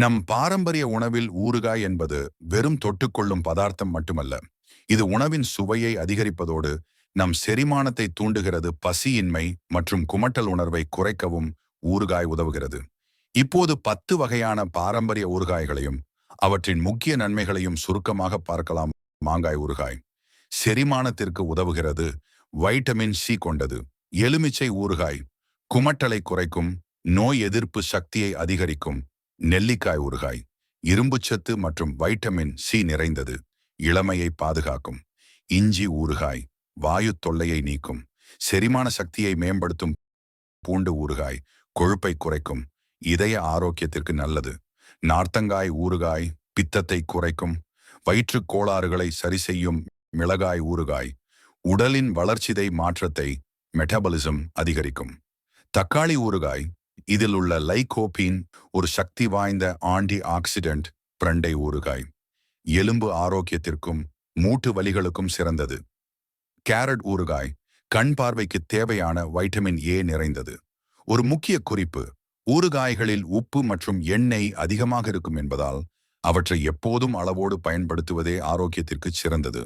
நம் பாரம்பரிய உணவில் ஊறுகாய் என்பது வெறும் தொட்டுக்கொள்ளும் பதார்த்தம் மட்டுமல்ல இது உணவின் சுவையை அதிகரிப்பதோடு நம் செரிமானத்தை தூண்டுகிறது பசியின்மை மற்றும் குமட்டல் உணர்வை குறைக்கவும் ஊறுகாய் உதவுகிறது. இப்போது பத்து வகையான பாரம்பரிய ஊறுகாய்களையும் அவற்றின் முக்கிய நன்மைகளையும் சுருக்கமாக பார்க்கலாம். மாங்காய் ஊறுகாய். செரிமானத்திற்கு உதவுகிறது வைட்டமின் சி கொண்டது. எலுமிச்சை ஊறுகாய். குமட்டலை குறைக்கும் நோய் எதிர்ப்பு சக்தியை அதிகரிக்கும் நெல்லிக்காய் ஊறுகாய் இரும்புச்சத்து மற்றும் வைட்டமின் சி நிறைந்தது இளமையை பாதுகாக்கும். இஞ்சி ஊறுகாய் வாயு தொல்லையை நீக்கும். செரிமான சக்தியை மேம்படுத்தும் பூண்டு ஊறுகாய் கொழுப்பை குறைக்கும். இதய ஆரோக்கியத்திற்கு நல்லது. நார்த்தங்காய் ஊறுகாய் பித்தத்தை குறைக்கும். வயிற்றுக் கோளாறுகளை சரி செய்யும் மிளகாய் ஊறுகாய் உடலின் வளர்ச்சிதை மாற்றத்தை மெட்டபலிசம் அதிகரிக்கும். தக்காளி ஊறுகாய் இதில் உள்ள லைகோபீன் ஒரு சக்தி வாய்ந்த ஆன்டி ஆக்சிடென்ட் பிரண்டை ஊறுகாய். எலும்பு ஆரோக்கியத்திற்கும் மூட்டு வலிகளுக்கும் சிறந்தது. கேரட் ஊறுகாய் கண் பார்வைக்கு தேவையான வைட்டமின் ஏ நிறைந்தது. ஒரு முக்கிய குறிப்பு ஊறுகாய்களில் உப்பு மற்றும் எண்ணெய் அதிகமாக இருக்கும் என்பதால் அவற்றை எப்போதும் அளவோடு பயன்படுத்துவதே ஆரோக்கியத்திற்கு சிறந்தது.